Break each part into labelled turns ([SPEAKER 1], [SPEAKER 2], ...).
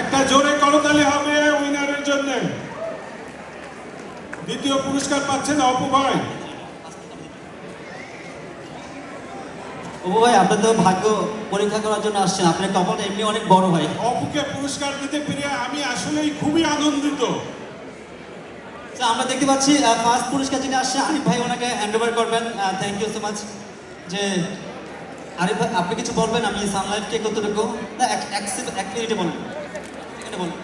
[SPEAKER 1] একটা জোরে করতালি হবে উইনারের জন্য। দ্বিতীয় পুরস্কার পাচ্ছেন অপু ভাই।
[SPEAKER 2] ও ভাই আপনার তো ভাগ্য পরীক্ষা করার জন্য আসছেন। আপনার কপালটা এমনি অনেক বড় ভাই
[SPEAKER 1] অপুকে পুরস্কার দিতে পেরে আমি আসলেই খুবই আনন্দিত।
[SPEAKER 2] তো আমরা দেখতে পাচ্ছি ফার্স্ট পুরস্কার যিনি আসছে আরিফ ভাই ওনাকে হ্যান্ড ওভার করবেন। থ্যাংক ইউ সো মাচ যে আরিফ ভাই আপনি কিছু বলবেন? আমি সানলাইফকে কতটুকু? না এক এক মিনিটে বলুন। বলুন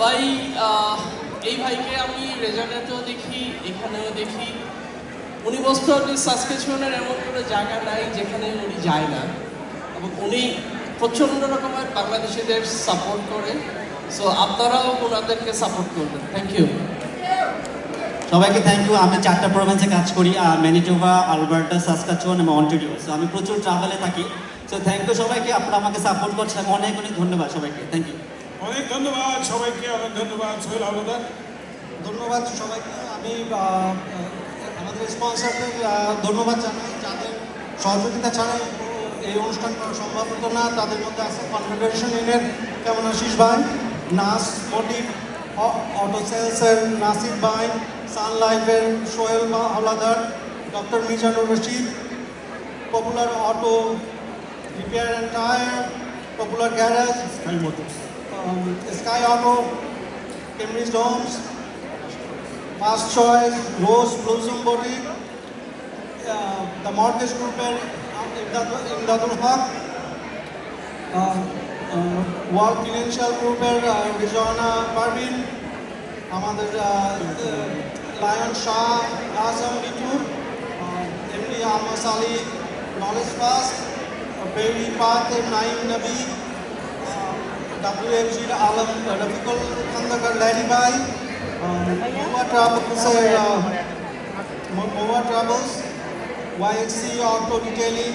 [SPEAKER 3] ভাই এই ভাইকে আমি রেজাল্টেও দেখি এখানেও দেখি। উনি বস্তু আপনি সাসকেশনের এমন কোনো জায়গা নাই যেখানে উনি যায় না। এবং উনি প্রচণ্ড রকমের বাংলাদেশিদের সাপোর্ট করে। সো আপনারাও ওনাদেরকে সাপোর্ট করবেন। থ্যাংক ইউ
[SPEAKER 2] সবাইকে থ্যাংক ইউ আমি চারটা প্রভিন্সে কাজ করি ম্যানিটোভা আলবার্টা সাসকাচুয়ান এবং অন্টারিও সো আমি প্রচুর ট্রাভেলে থাকি। সো থ্যাংক ইউ সবাইকে আপনারা আমাকে সাপোর্ট করছেন অনেক অনেক ধন্যবাদ সবাইকে থ্যাংক ইউ
[SPEAKER 1] অনেক ধন্যবাদ সবাইকে অনেক ধন্যবাদ সোহেল আহমেদার
[SPEAKER 4] ধন্যবাদ সবাইকে আমি আমাদের স্পন্সরদের ধন্যবাদ জানাই। যাদের সহযোগিতা ছাড়াই এই অনুষ্ঠান করা সম্ভব হতো না তাদের মধ্যে আছে কনফেডারেশন ইউনিয়ন কেমন আশিস ভাই নাস মোটিভ অটো সেলসের নাসির ভাই সান লাইফের Sohel Howlader doctor Mizanur Rashid popular auto repair and tyre popular garage
[SPEAKER 1] sky motors
[SPEAKER 4] um, Sky Auto, Cambridge Homes, Fast Choice, Rose Blossom Boutique, uh, the Mortgage and Imdadul Haq, uh, uh, Wall Financial Group and uh, Rizwana Parvin, আমাদের lion Shah আজম বিটুর MD Ahmad Ali knowledge fast বেরি পাত নাইম নবী WFG Alam Rafiqul Khandakar Larry ভাই মোয়া ট্রাভেলসের মোয়া travels ওয়াইএক্সি auto detailing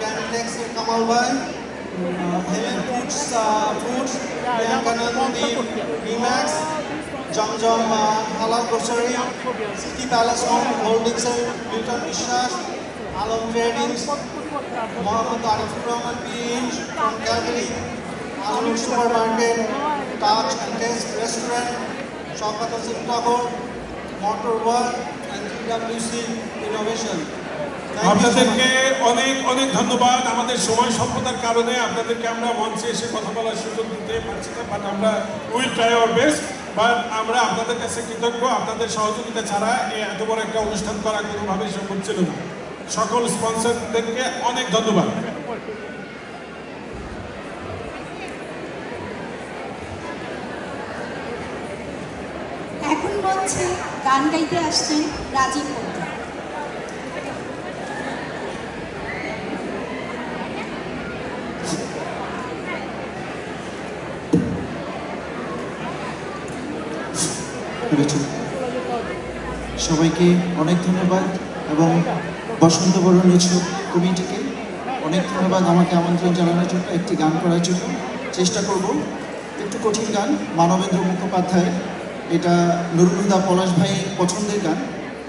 [SPEAKER 4] ক্যানটেক্সের কামাল ভাই Helen foods foods প্রিয়াঙ্কানন্দী Remax Zamzam halal grocery city palace home হোল্ডিংসের Milton Biswas Alam ট্রেডিংস Mohammad Arifur Rahman pH from ক্যালকারি Alam super market touch and test restaurant Shawkat Hossain Togor motor work and WC innovation
[SPEAKER 1] আপনাদেরকে অনেক অনেক ধন্যবাদ আমাদের সময় স্বল্পতার কারণে। আপনাদেরকে আমরা মঞ্চে এসে কথা বলার সুযোগ দিতে পারছি না বাট আমরা will try our best but আমরা আপনাদের কাছে কৃতজ্ঞ। আপনাদের সহযোগিতা ছাড়া এই এত বড় একটা অনুষ্ঠান করা কোনোভাবেই সম্ভব ছিল না। সকল স্পন্সরদেরকে অনেক ধন্যবাদ।
[SPEAKER 5] এখন মঞ্চে গান গাইতে আসছেন রাজীব পোদ্দার
[SPEAKER 6] সবাইকে অনেক ধন্যবাদ এবং বসন্ত বরণ উৎসব কমিটিকে অনেক ধন্যবাদ আমাকে আমন্ত্রণ জানানোর জন্য, একটি গান করার জন্য। চেষ্টা করব। একটু কঠিন গান, মানবেন্দ্র মুখোপাধ্যায় এটা নুরুলহুদা পলাশ ভাই পছন্দের গান।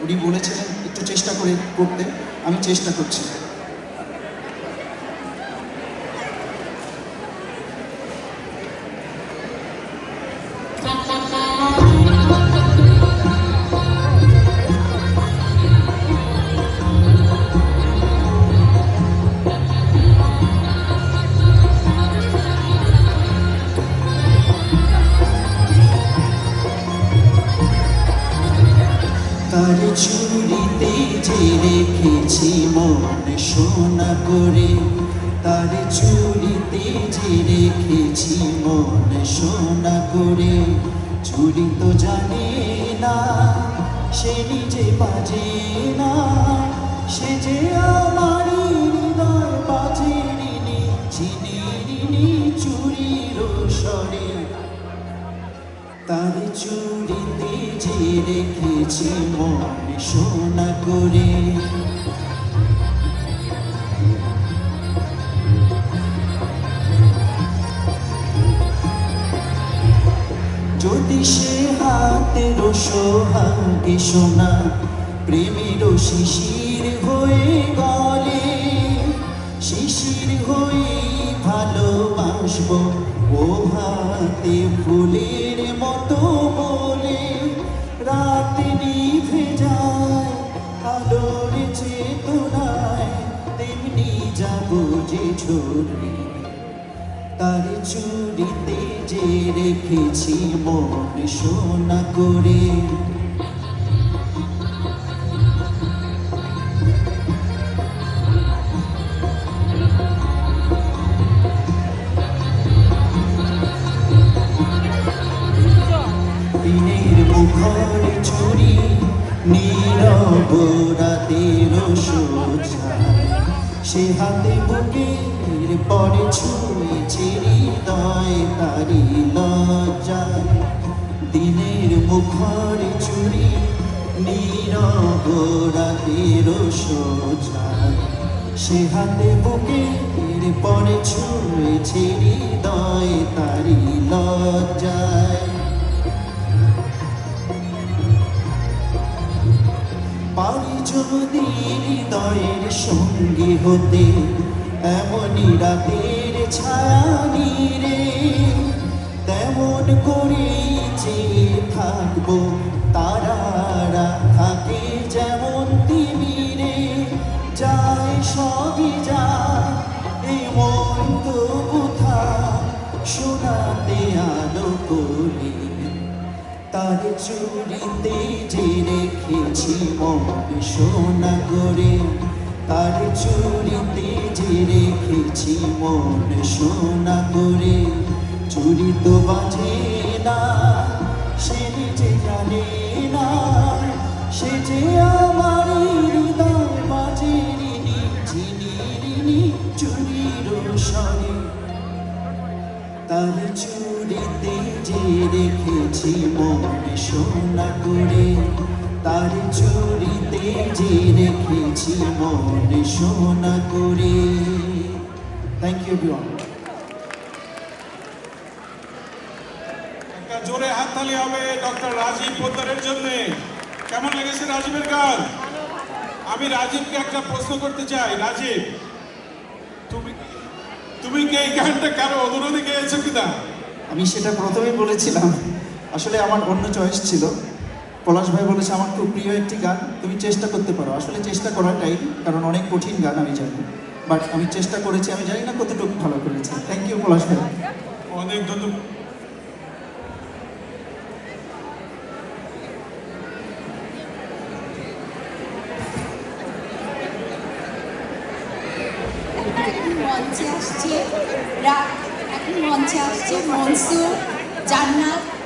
[SPEAKER 6] উনি বলেছিলেন, একটু চেষ্টা করে করতে। আমি চেষ্টা করছি। চুরিতে যে রেখেছি মন সোনা করে, তার চুরিতে যে রেখেছি মন সোনা করে। চুরি তো জানে না, সে নিজে বাজে না, সে যে হৃদয় বাজে রিনি চুরির সরে তার চুরিতে যে রেখেছি মন সোনা করে। যদি সে হাতের সোহাগে সোনা, প্রেমের শিশির হয়ে গলে, শিশির হয়ে ভালোবাসবো, ও রাতে ফুলের মতো বলে, রাত যায় আলোর চেতনায় তেমনি যা যে ছুরি। তার চুরিতে যে রেখেছি মন সোনা করে। সে হাতে বুকের পরে ছুঁয়েছে হৃদয় তারি লজ্জায় দিনের মুখর চুরি নীরব রাতের সোজা। সে হাতে বুকের পরে ছুঁয়েছে হৃদয় তারি লজ্জায় পারি যদি হৃদয়ের সঙ্গী হতে এমনই রাতের ছায়া রে। তেমন করে যে থাকব তারারা থাকে যেমন তিমিরে যায় সবই যায় এই মন তো কোথা, শোনাতে আলো করে তার চুরিতে যে রেখেছি মন সোনা করে। তার চুরিতে যে রেখেছি মন সোনা করে। চুরি তো বাজে না, সে নিজে জানে না। সে যে আমার বাজে চুরির সরে তার চুরিতে যে রেখেছি মন সোনা করে তার চুরিতে যে রেখেছি মন সোনা করে। থ্যাংক ইউ
[SPEAKER 1] একটা জোরে হাততালি হবে ডক্টর রাজীব পোদ্দারের জন্য। কেমন লেগেছে রাজীবের গান? আমি রাজীবকে একটা প্রশ্ন করতে চাই। রাজীব তুমি তুমি কি এই গানটা কারও অনুরোধে গেয়েছো কিনা?
[SPEAKER 6] আমি সেটা প্রথমেই বলেছিলাম। আসলে আমার অন্য চয়েস ছিল। পলাশ ভাই বলেছে আমার খুব প্রিয় একটি গান তুমি চেষ্টা করতে পারো। আসলে চেষ্টা করাটাই কারণ অনেক কঠিন গান আমি জানি। বাট আমি চেষ্টা করেছি আমি জানি না কতটুকু ভালো করেছি। থ্যাংক ইউ পলাশ ভাই।
[SPEAKER 1] অনেক ধন্যবাদ।
[SPEAKER 5] মঞ্চে আসছে রা- এখন মঞ্চে আসছে মনসুর জান্নাত।